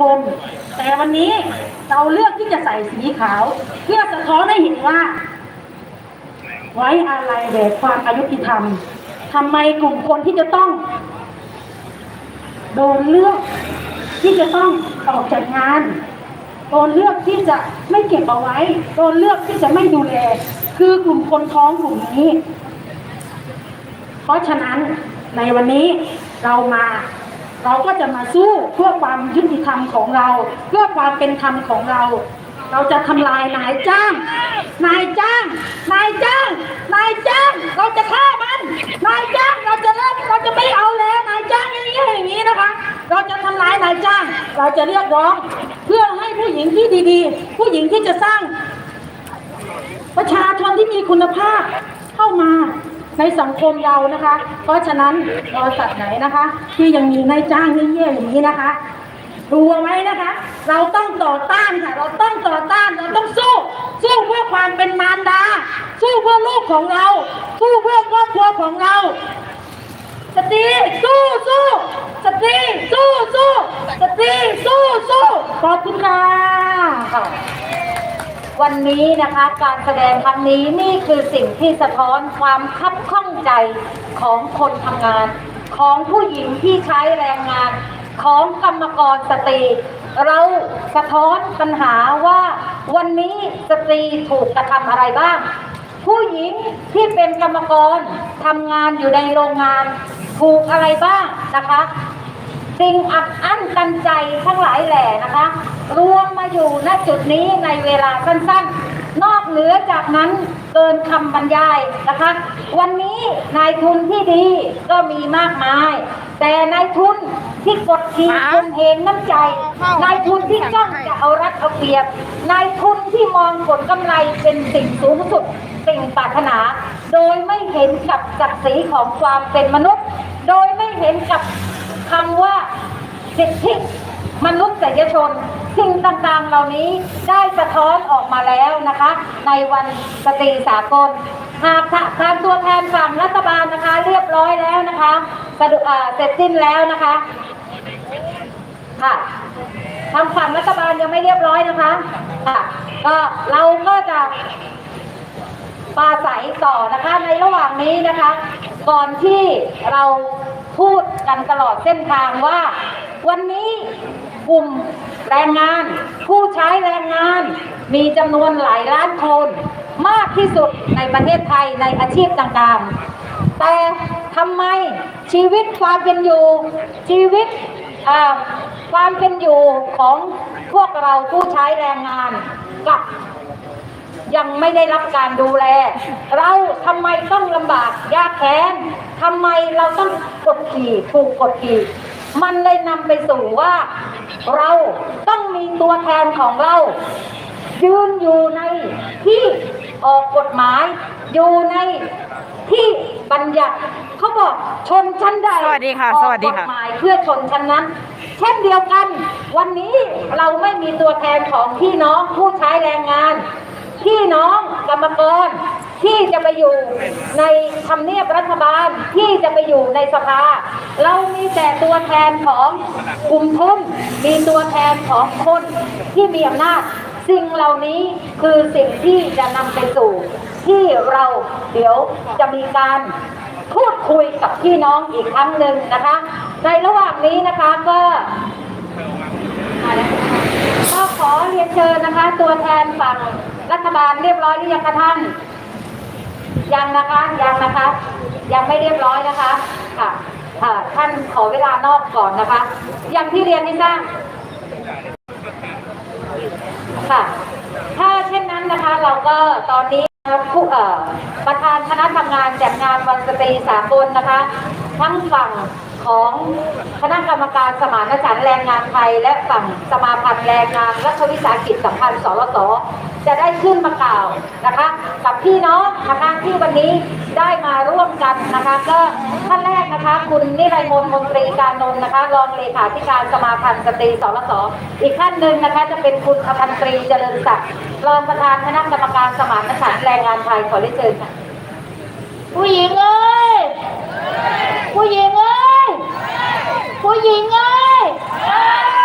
คม แต่วันนี้เราเลือกที่จะใส่สีขาว เพื่อสะท้อนให้เห็นว่า ไว้อะไรแด่ความอายุติธรรมทำไมกลุ่มคนที่จะต้อง โดนเลือกที่จะต้องออกจากงานโดนเลือกที่จะไม่เก็บเอาไว้โดนเลือกที่จะไม่ดูแล คือกลุ่มคนท้องกลุ่มนี้ เพราะฉะนั้นในวันนี้เรามา เราก็จะมาสู้เพื่อความยุติธรรมของเรา เพื่อความเป็นธรรมของเรา เราจะทำลายนายจ้าง นายจ้าง นายจ้าง นายจ้าง เราจะฆ่ามัน นายจ้างเราจะเลิกเราจะไม่เอาแล้วนายจ้างอย่างนี้อย่างนี้นะคะ เราจะทำลายนายจ้าง เราจะเรียกร้อง เพื่อให้ผู้หญิงที่ดีๆ ผู้หญิงที่จะสร้าง ประชาชนที่มีคุณภาพเข้ามา ในสังคมเรานะคะ เพราะฉะนั้นบริษัทไหนนะคะ ที่ยังมีนายจ้างเยี่ยๆอย่างนี้นะคะดูเอาไว้นะคะ เราต้องต่อต้านค่ะ เราต้องต่อต้านเราต้องสู้สู้เพื่อความเป็นมารดา สู้เพื่อลูกของเรา สู้เพื่อครอบครัวของเราสตรีสู้สู้สตรีสู้สู้สตรีสู้สู้ขอบคุณค่ะ วันนี้นะคะการแสดงครั้งนี้นี่คือสิ่งที่สะท้อนความคับข้องใจของคนทำงาน ของผู้หญิงที่ใช้แรงงาน ของกรรมกรสตรี เราสะท้อนปัญหาว่าวันนี้สตรีถูกกระทำอะไรบ้าง ผู้หญิงที่เป็นกรรมกรทำงานอยู่ในโรงงานถูกอะไรบ้างนะคะ สิ่งอัดอั้นตันใจทั้งหลายแหล่นะคะ รวมมาอยู่ณจุดนี้ในเวลาสั้นๆ นอกเหนือจากนั้นเกินคำบรรยายนะคะ วันนี้นายทุนที่ดีก็มีมากมาย แต่นายทุนที่กดขี่คนเห็นน้ำใจ นายทุนที่จ้องจะเอารัดเอาเปรียบ นายทุนที่มองผลกำไรเป็นสิ่งสูงสุด สิ่งปรารถนา โดยไม่เห็นกับศักดิ์ศรีของความเป็นมนุษย์ โดยไม่เห็นกับคำว่า สิทธิมนุษยชน สิ่งต่างๆเหล่านี้ได้สะท้อนออกมาแล้วนะคะ ในวันสตรีสากลหากทางตัวแทนฝั่งรัฐบาลนะคะ เรียบร้อยแล้วนะคะสะดุเสร็จสิ้นแล้วนะคะค่ะทางฝั่งรัฐบาลยังไม่เรียบร้อยนะคะค่ะก็เราก็จะปาศัยต่อนะคะในระหว่างนี้นะคะ ก่อนที่เราพูดกันตลอดเส้นทางว่า วันนี้กลุ่มแรงงาน ผู้ใช้แรงงาน มีจำนวนหลายล้านคน มากที่สุดในประเทศไทยในอาชีพต่างๆ แต่ทำไมชีวิตความเป็นอยู่ ชีวิตความเป็นอยู่ของพวกเราผู้ใช้แรงงานกับยังไม่ได้รับการดูแล เราทำไมต้องลำบากยากแค้นทำไมเราต้องกดขี่ถูกกดขี่ มันเลยนำไปสู่ว่า เราต้องมีตัวแทนของเรา ยืนอยู่ในที่ออกกฎหมาย อยู่ในที่บัญญัติเขาบอกชนชั้นใดสวัสดีค่ะออกสวัสดีค่ะกฎหมายเพื่อชนชั้นนั้น เช่นเดียวกัน วันนี้เราไม่มีตัวแทนของพี่น้องผู้ใช้แรงงาน พี่น้องกรรมกร ที่จะไปอยู่ในทำเนียบรัฐบาลที่จะไปอยู่ในสภา เรามีแต่ตัวแทนของกลุ่มทุนมีตัวแทนของคนที่มีอำนาจสิ่งเหล่านี้คือสิ่งที่จะนำไปสู่ที่เราเดี๋ยวจะมีการพูดคุยกับพี่น้องอีกครั้งหนึ่งนะคะ ในระหว่างนี้นะคะก็ก็ขอเรียนเชิญนะคะ ตัวแทนฝั่งรัฐบาลเรียบร้อยหรือยังคะท่าน ยังนะคะยังนะคะ ยังไม่เรียบร้อยนะคะค่ะค่ะท่านขอเวลานอกก่อนนะคะ อย่างที่เรียนให้ทราบค่ะ ถ้าเช่นนั้นนะคะ เราก็ตอนนี้ผู้เอ่อประธานคณะทำงานจัดงานวันสตรีสากลนะคะ ทั้งฝั่ง ของคณะกรรมการสมานฉันท์แรงงานไทย และฝั่งสมาพันธ์แรงงานรัฐวิสาหกิจสัมพันธ์สรสจะได้ขึ้นมากล่าวนะคะ กับพี่น้องนะคะที่วันนี้ได้มาร่วมกันนะคะ ก็ท่านแรกนะคะ คุณนิรัยมนต์มนตรีการนนท์นะคะรองเลขาธิการสมาพันธ์สตรีสรสอีกท่านหนึ่งนะคะ จะเป็นคุณอภันตรีเจริญศักดิ์รองประธานคณะกรรมการสมานฉันท์แรงงานไทยขอเรียนเชิญค่ะผู้หญิงเอ้ยผู้หญิงเอ้ย của dì nghe